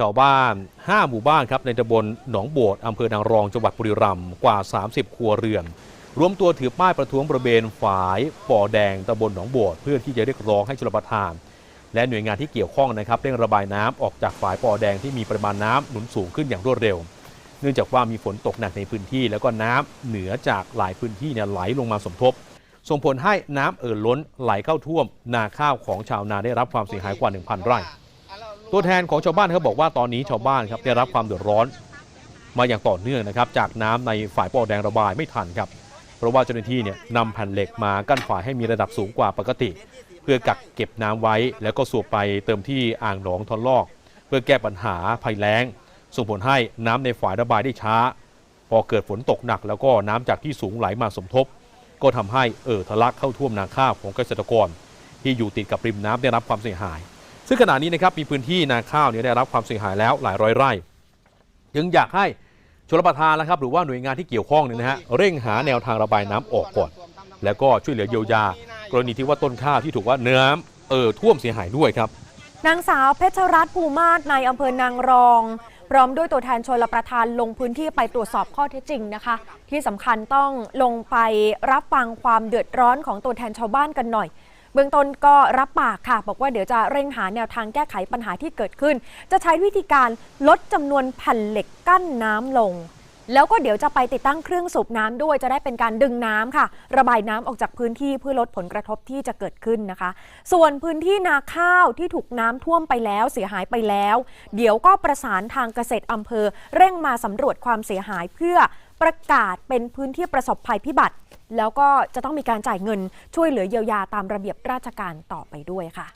ชาวบ้าน 5 หมู่บ้านครับในตำบลหนองโบดอำเภอนางรองจังหวัดบุรีรัมย์กว่า 30 ครัวเรือน รวมตัวถือป้ายประท้วงบริเวณฝายป่อแดงตำบลหนองโบดเพื่อที่จะเรียกร้องให้ชลประทาน และหน่วยงานที่เกี่ยวข้องนะครับเร่งระบายน้ำออกจากฝายป่อแดงที่มีปริมาณน้ำหนุนสูงขึ้นอย่างรวดเร็ว เนื่องจากว่ามีฝนตกหนักในพื้นที่ แล้วก็น้ำเหนือจากหลายพื้นที่เนี่ยไหลลงมาสมทบ ส่งผลให้น้ำเอ่อล้นไหลเข้าท่วมนาข้าวของชาวนาได้รับความเสียหายกว่า 1,000 ไร่ ตัวแทนของชาวบ้านเขาบอกว่าตอนนี้ชาวบ้านครับได้รับความเดือดร้อนมาอย่างต่อเนื่องนะครับจากน้ำในฝ่ายปอแดงระบายไม่ทันครับ เพราะว่าเจ้าหน้าที่เนี่ยนำแผ่นเหล็กมากั้นฝ่ายให้มีระดับสูงกว่าปกติ เพื่อกักเก็บน้ำไว้ แล้วก็สูบไปเติมที่อ่างหนองทอนลอก เพื่อแก้ปัญหาภัยแล้ง ส่งผลให้น้ำในฝ่ายระบายได้ช้า พอเกิดฝนตกหนักแล้วก็น้ำจากที่สูงไหลมาสมทบ ก็ทำให้เอ่อทะลักเข้าท่วมนาข้าวของเกษตรกร ที่อยู่ติดกับริมน้ำได้รับความเสียหาย ซึ่งขณะนี้นะครับมีพื้นที่นาข้าวเนี่ยได้รับความเสียหายแล้วหลายร้อยไร่ยังอยากให้ชลประทานนะครับหรือว่าหน่วยงานที่เกี่ยวข้องเนี่ยนะฮะเร่งหาแนวทางระบายน้ำออกก่อน แล้วก็ช่วยเหลือเยียวยา กรณีที่ว่าต้นข้าวที่ถูกว่าน้ำเอ่อท่วมเสียหายด้วยครับนางสาวเพชรรัตน์ภูมาศในอำเภอนางรอง พร้อมด้วยตัวแทนชลประทานลงพื้นที่ไปตรวจสอบข้อเท็จจริงนะคะ ที่สำคัญต้องลงไปรับฟังความเดือดร้อนของตัวแทนชาวบ้านกันหน่อย เบื้องต้นก็รับปากค่ะ บอกว่าเดี๋ยวจะเร่งหาแนวทางแก้ไขปัญหาที่เกิดขึ้น จะใช้วิธีการลดจำนวนแผ่นเหล็กกั้นน้ำลง แล้วก็เดี๋ยวจะไปติดตั้งเครื่องสูบน้ำด้วยจะได้เป็นการดึงน้ำค่ะ ระบายน้ำออกจากพื้นที่เพื่อลดผลกระทบที่จะเกิดขึ้นนะคะ ส่วนพื้นที่นาข้าวที่ถูกน้ำท่วมไปแล้วเสียหายไปแล้ว เดี๋ยวก็ประสานทางเกษตรอำเภอ เร่งมาสำรวจความเสียหายเพื่อ ประกาศเป็นพื้นที่ประสบภัยพิบัติ แล้วก็จะต้องมีการจ่ายเงินช่วยเหลือเยียวยาตามระเบียบราชการต่อไปด้วยค่ะ